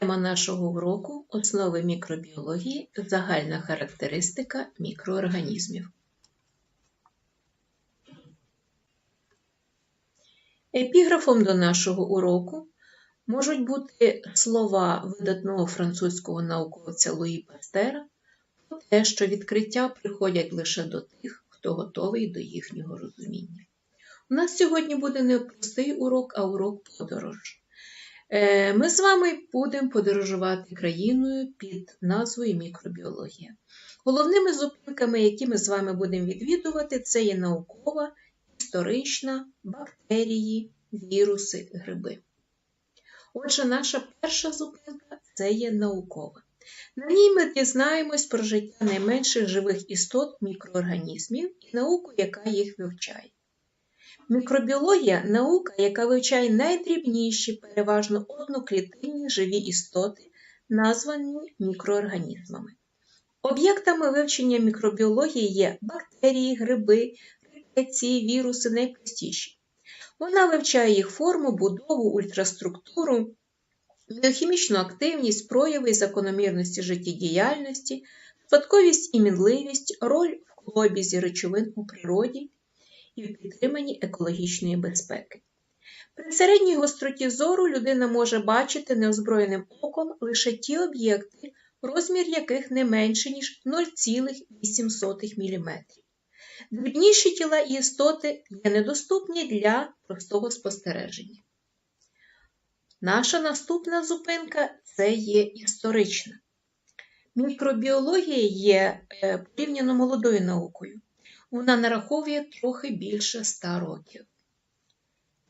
Тема нашого уроку основи мікробіології, загальна характеристика мікроорганізмів. Епіграфом до нашого уроку можуть бути слова видатного французького науковця Луї Пастера про те, що відкриття приходять лише до тих, хто готовий до їхнього розуміння. У нас сьогодні буде не простий урок, а урок подорож. Е, ми з вами будемо подорожувати країною під назвою мікробіологія. Головними зупинками, які ми з вами будемо відвідувати, це є наукова, історична, бактерії, віруси, гриби. Отже, наша перша зупинка це є наукова. На ній ми дізнаємось про життя найменших живих істот мікроорганізмів і науку, яка їх вивчає. Мікробіологія наука, яка вивчає найдрібніші, переважно одноклітинні живі істоти, названі мікроорганізмами. Об'єктами вивчення мікробіології є бактерії, гриби, рекеції, віруси найпростіші. Вона вивчає їх форму, будову, ультраструктуру, біохімічну активність, прояви і закономірності життєдіяльності, спадковість і мінливість, роль в клобізі речовин у природі і в підтриманні екологічної безпеки. При середній гостроті зору людина може бачити неозброєним оком лише ті об'єкти, розмір яких не менше, ніж 0,8 мм. Дрібніші тіла і істоти є недоступні для простого спостереження. Наша наступна зупинка це є історична. Мікробіологія є е, порівняно молодою наукою вона нараховує трохи більше ста років.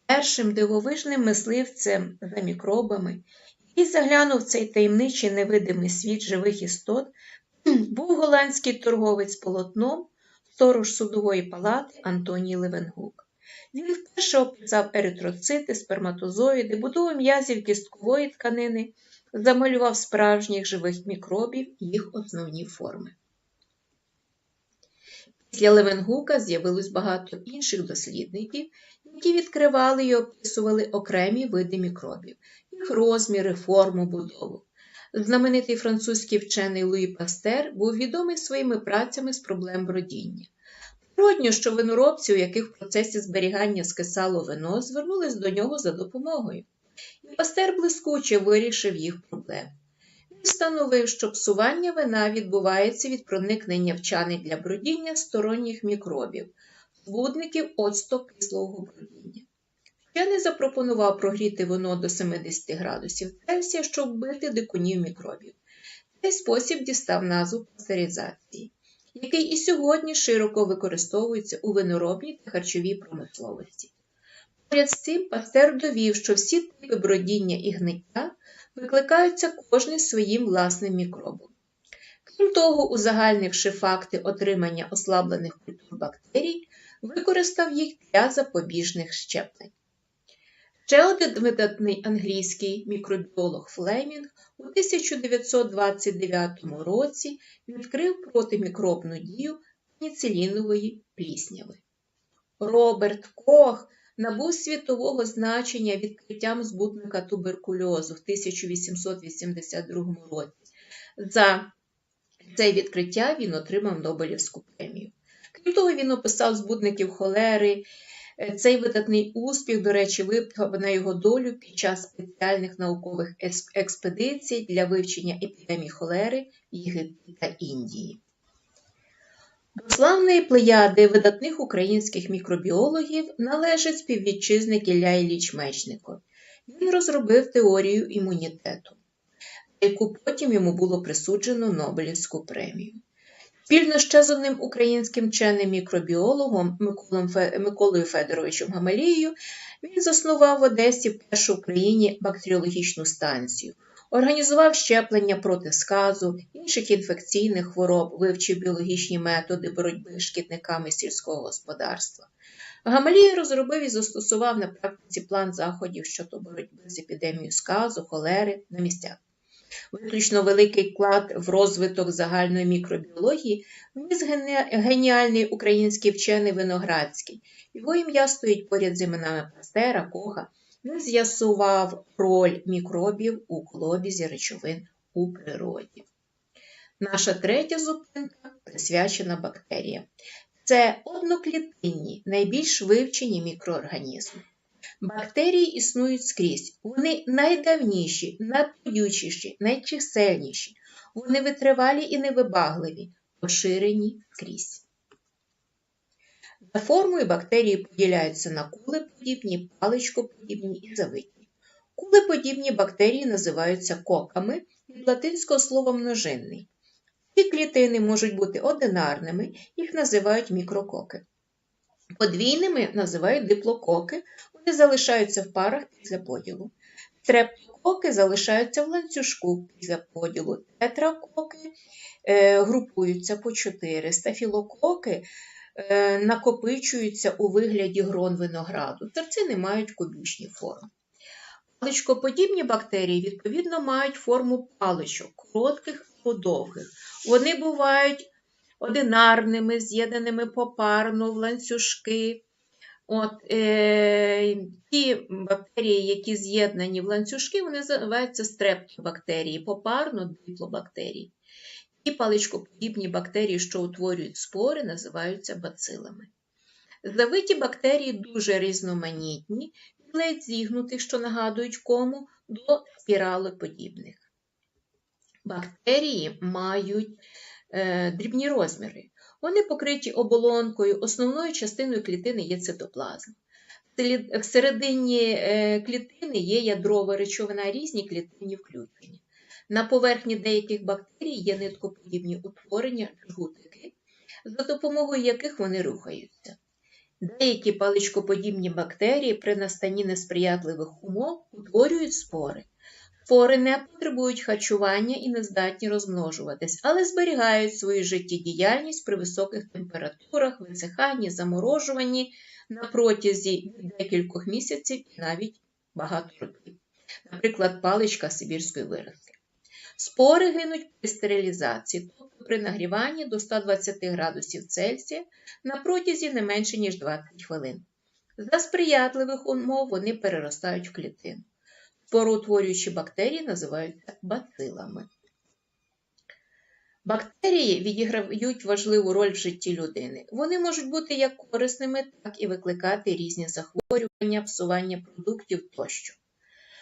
Першим дивовижним мисливцем за мікробами, який заглянув цей таємничий невидимий світ живих істот, був голландський торговець полотном, сторож судової палати Антоній Левенгук. Він вперше описав еритроцити, сперматозоїди, будову м'язів кісткової тканини, замалював справжніх живих мікробів і їх основні форми. Після Левенгука з'явилось багато інших дослідників, які відкривали і описували окремі види мікробів, їх розміри, форму, будову. Знаменитий французький вчений Луї Пастер був відомий своїми працями з проблем бродіння. Природньо, що виноробці, у яких в процесі зберігання скисало вино, звернулись до нього за допомогою. І Пастер блискуче вирішив їх проблеми встановив, що псування вина відбувається від проникнення в чани для бродіння сторонніх мікробів, збудників оцту кислого бродіння. Вчений запропонував прогріти вино до 70 градусів Цельсія, щоб вбити дикунів мікробів. Цей спосіб дістав назву пастеризації, який і сьогодні широко використовується у виноробній та харчовій промисловості. Поряд з цим пастер довів, що всі типи бродіння і гниття викликаються кожний своїм власним мікробом. Крім того, узагальнивши факти отримання ослаблених культур бактерій, використав їх для запобіжних щеплень. Ще один видатний англійський мікробіолог Флемінг у 1929 році відкрив протимікробну дію пеніцилінової плісняви. Роберт Кох набув світового значення відкриттям збутника туберкульозу в 1882 році. За це відкриття він отримав Нобелівську премію. Крім того, він описав збутників холери. Цей видатний успіх, до речі, випав на його долю під час спеціальних наукових експедицій для вивчення епідемії холери в Єгипті та Індії. До славної плеяди видатних українських мікробіологів належить співвітчизник Ілля Ілліч Мечников. Він розробив теорію імунітету, яку потім йому було присуджено Нобелівську премію. Спільно ще з одним українським вченим мікробіологом Миколою Федоровичем Гамалією він заснував в Одесі першу в Україні бактеріологічну станцію організував щеплення проти сказу, інших інфекційних хвороб, вивчив біологічні методи боротьби з шкідниками сільського господарства. Гамалій розробив і застосував на практиці план заходів щодо боротьби з епідемією сказу, холери на місцях. Виключно великий вклад в розвиток загальної мікробіології вніс геніальний український вчений Виноградський. Його ім'я стоїть поряд з іменами Пастера, Коха Він з'ясував роль мікробів у колобізі речовин у природі. Наша третя зупинка присвячена бактеріям. Це одноклітинні, найбільш вивчені мікроорганізми. Бактерії існують скрізь. Вони найдавніші, найпоючіші, найчисельніші. Вони витривалі і невибагливі, поширені скрізь. За формою бактерії поділяються на кулеподібні, паличкоподібні і завитні. Кулеподібні бактерії називаються коками від латинського слова множинний. Ці клітини можуть бути одинарними, їх називають мікрококи. Подвійними називають диплококи, вони залишаються в парах після поділу. Стрептококи залишаються в ланцюжку після поділу. Тетракоки е, групуються по 4. Стафілококи накопичуються у вигляді грон винограду. Терцини мають кубічні форми. Паличкоподібні бактерії, відповідно, мають форму паличок, коротких або довгих. Вони бувають одинарними, з'єднаними попарно в ланцюжки. От, е, Ті бактерії, які з'єднані в ланцюжки, вони називаються стрептобактерії, попарно диплобактерії. Ті паличкоподібні бактерії, що утворюють спори, називаються бацилами. Завиті бактерії дуже різноманітні, ледь зігнутих, що нагадують кому, до спіралеподібних. Бактерії мають е, дрібні розміри. Вони покриті оболонкою, основною частиною клітини є цитоплазма. Всередині е, клітини є ядрова речовина, різні клітинні включення. На поверхні деяких бактерій є ниткоподібні утворення, жгутики, за допомогою яких вони рухаються. Деякі паличкоподібні бактерії при настанні несприятливих умов утворюють спори. Спори не потребують харчування і не здатні розмножуватись, але зберігають свою життєдіяльність при високих температурах, висиханні, заморожуванні на протязі декількох місяців і навіть багато років. Наприклад, паличка сибірської виразки. Спори гинуть при стерилізації, тобто при нагріванні до 120 градусів Цельсія на протязі не менше, ніж 20 хвилин. За сприятливих умов вони переростають в клітину. Спороутворюючі бактерії називаються бацилами. Бактерії відіграють важливу роль в житті людини. Вони можуть бути як корисними, так і викликати різні захворювання, псування продуктів тощо.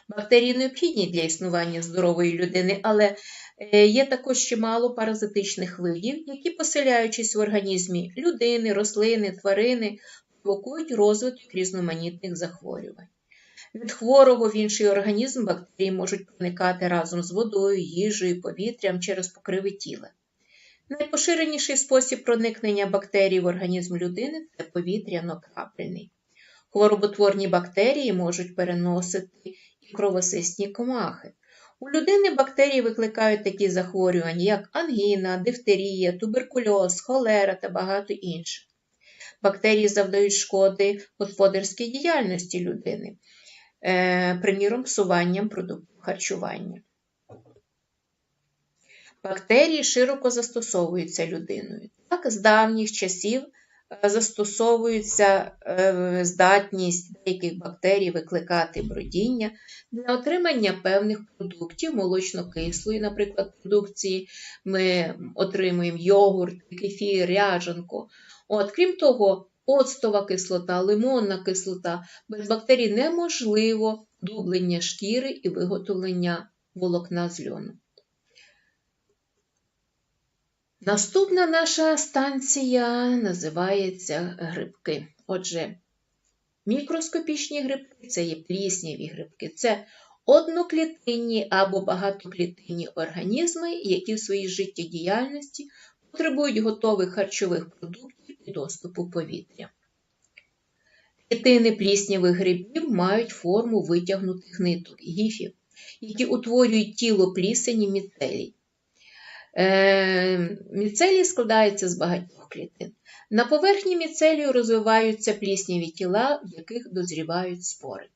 Бактерії необхідні для існування здорової людини, але е, є також чимало паразитичних видів, які, поселяючись в організмі людини, рослини, тварини, провокують розвиток різноманітних захворювань. Від хворого в інший організм бактерії можуть проникати разом з водою, їжею, повітрям через покриви тіла. Найпоширеніший спосіб проникнення бактерій в організм людини це повітряно-крапельний. Хвороботворні бактерії можуть переносити кровосисні комахи. У людини бактерії викликають такі захворювання, як ангіна, дифтерія, туберкульоз, холера та багато інших. Бактерії завдають шкоди господарській діяльності людини, е, приміром, псуванням продуктів харчування. Бактерії широко застосовуються людиною. Так, з давніх часів застосовується е, здатність деяких бактерій викликати бродіння для отримання певних продуктів молочно-кислої, наприклад, продукції ми отримуємо йогурт, кефір, ряжанку. От, Крім того, оцтова кислота, лимонна кислота, без бактерій неможливо дублення шкіри і виготовлення волокна з льону. Наступна наша станція називається грибки. Отже, мікроскопічні грибки це є плісняві грибки, це одноклітинні або багатоклітинні організми, які в своїй життєдіяльності потребують готових харчових продуктів і доступу повітря. Клітини пліснявих грибів мають форму витягнутих ниток гіфів, які утворюють тіло плісені міцелій. Е, міцелій складається з багатьох клітин. На поверхні міцелію розвиваються плісняві тіла, в яких дозрівають спори.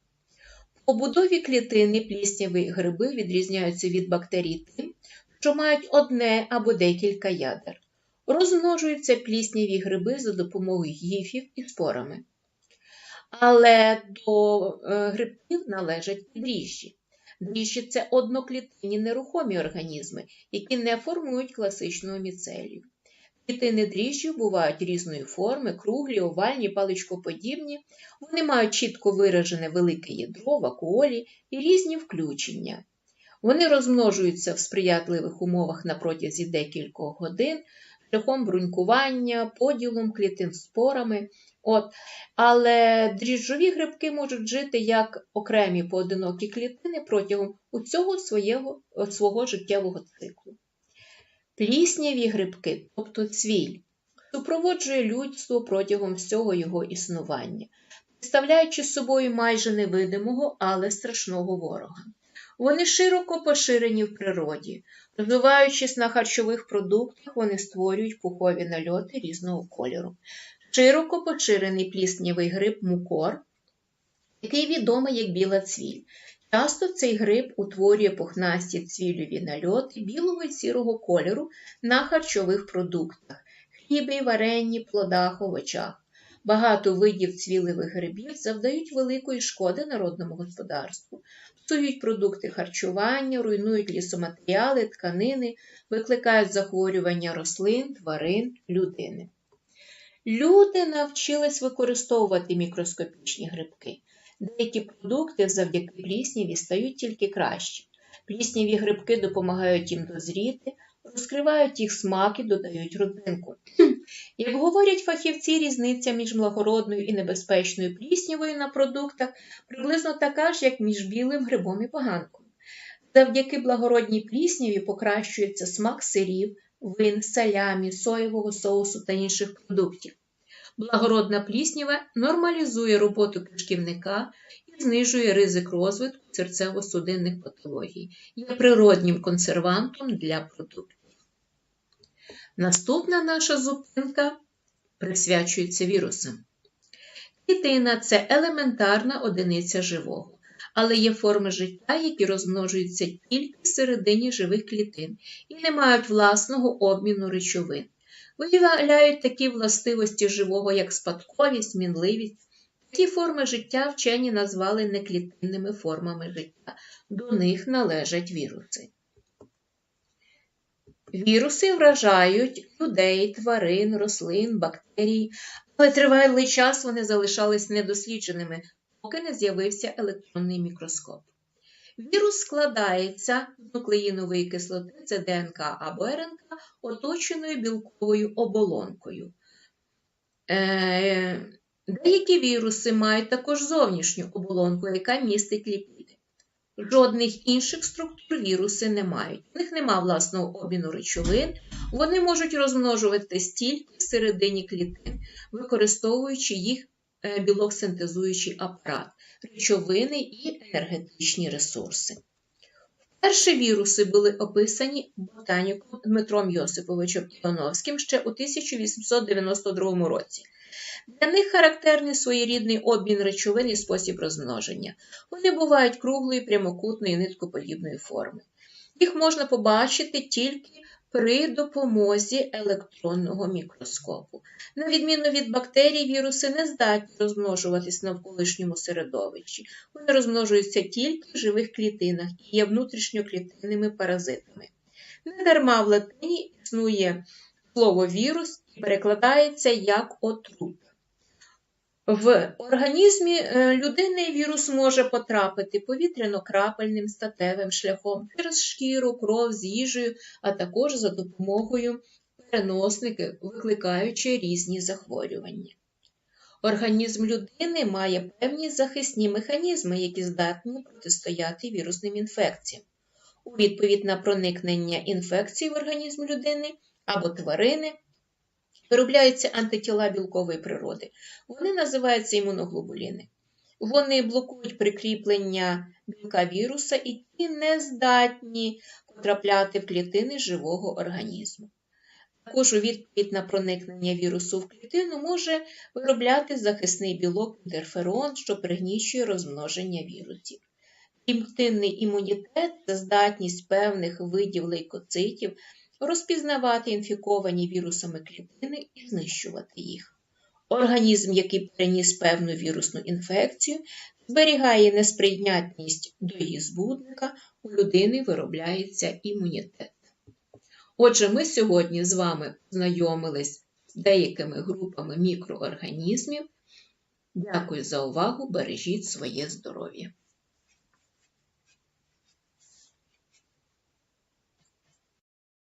По будові клітини плісняві гриби відрізняються від бактерій тим, що мають одне або декілька ядер. Розмножуються плісняві гриби за допомогою гіфів і спорами. Але до е, грибків належать і Дріжджі – це одноклітинні нерухомі організми, які не формують класичного міцелію. Клітини дріжджів бувають різної форми, круглі, овальні, паличкоподібні. Вони мають чітко виражене велике ядро, вакуолі і різні включення. Вони розмножуються в сприятливих умовах на протязі декількох годин, шляхом брунькування, поділом клітин спорами. От. Але дріжджові грибки можуть жити як окремі поодинокі клітини протягом усього свого, свого життєвого циклу. Плісняві грибки, тобто цвіль, супроводжує людство протягом всього його існування, представляючи собою майже невидимого, але страшного ворога. Вони широко поширені в природі. Розвиваючись на харчових продуктах, вони створюють пухові нальоти різного кольору. Широко поширений пліснявий гриб мукор, який відомий як біла цвіль. Часто цей гриб утворює пухнасті цвілюві нальоти білого і сірого кольору на харчових продуктах, хлібі, варенні, плодах, овочах. Багато видів цвіливих грибів завдають великої шкоди народному господарству, псують продукти харчування, руйнують лісоматеріали, тканини, викликають захворювання рослин, тварин, людини. Люди навчились використовувати мікроскопічні грибки. Деякі продукти завдяки плісняві стають тільки кращі. Плісняві грибки допомагають їм дозріти, розкривають їх смак і додають родзинку. Як говорять фахівці, різниця між благородною і небезпечною пліснявою на продуктах приблизно така ж, як між білим грибом і поганком. Завдяки благородній плісняві покращується смак сирів, вин, салямі, соєвого соусу та інших продуктів. Благородна пліснява нормалізує роботу кишківника і знижує ризик розвитку серцево-судинних патологій, є природнім консервантом для продуктів. Наступна наша зупинка присвячується вірусам. Клітина – це елементарна одиниця живого, але є форми життя, які розмножуються тільки всередині живих клітин і не мають власного обміну речовин. Виявляють такі властивості живого, як спадковість, мінливість. Ці форми життя вчені назвали неклітинними формами життя. До них належать віруси. Віруси вражають людей, тварин, рослин, бактерій, але тривалий час вони залишались недослідженими, поки не з'явився електронний мікроскоп. Вірус складається з нуклеїнової кислоти, це ДНК або РНК, оточеною білковою оболонкою. Е, деякі віруси мають також зовнішню оболонку, яка містить ліпіди. Жодних інших структур віруси не мають. У них нема власного обміну речовин, вони можуть розмножуватись тільки всередині клітин, використовуючи їх е, білок синтезуючий апарат, речовини і енергетичні ресурси. Перші віруси були описані ботаніком Дмитром Йосиповичем Івановським ще у 1892 році. Для них характерний своєрідний обмін речовин і спосіб розмноження. Вони бувають круглої, прямокутної, ниткоподібної форми. Їх можна побачити тільки при допомозі електронного мікроскопу. На відміну від бактерій, віруси не здатні розмножуватись навколишньому середовищі. Вони розмножуються тільки в живих клітинах і є внутрішньоклітинними паразитами. Недарма в латині існує слово вірус і перекладається як отрут. В організмі е, людини вірус може потрапити повітряно-крапельним статевим шляхом через шкіру, кров з їжею, а також за допомогою переносники, викликаючи різні захворювання. Організм людини має певні захисні механізми, які здатні протистояти вірусним інфекціям. У відповідь на проникнення інфекції в організм людини або тварини виробляються антитіла білкової природи. Вони називаються імуноглобуліни. Вони блокують прикріплення білка віруса і ті не здатні потрапляти в клітини живого організму. Також у відповідь на проникнення вірусу в клітину може виробляти захисний білок інтерферон, що пригнічує розмноження вірусів. Клітинний імунітет це здатність певних видів лейкоцитів розпізнавати інфіковані вірусами клітини і знищувати їх. Організм, який переніс певну вірусну інфекцію, зберігає несприйнятність до її збудника, у людини виробляється імунітет. Отже, ми сьогодні з вами знайомились з деякими групами мікроорганізмів. Дякую за увагу! Бережіть своє здоров'я!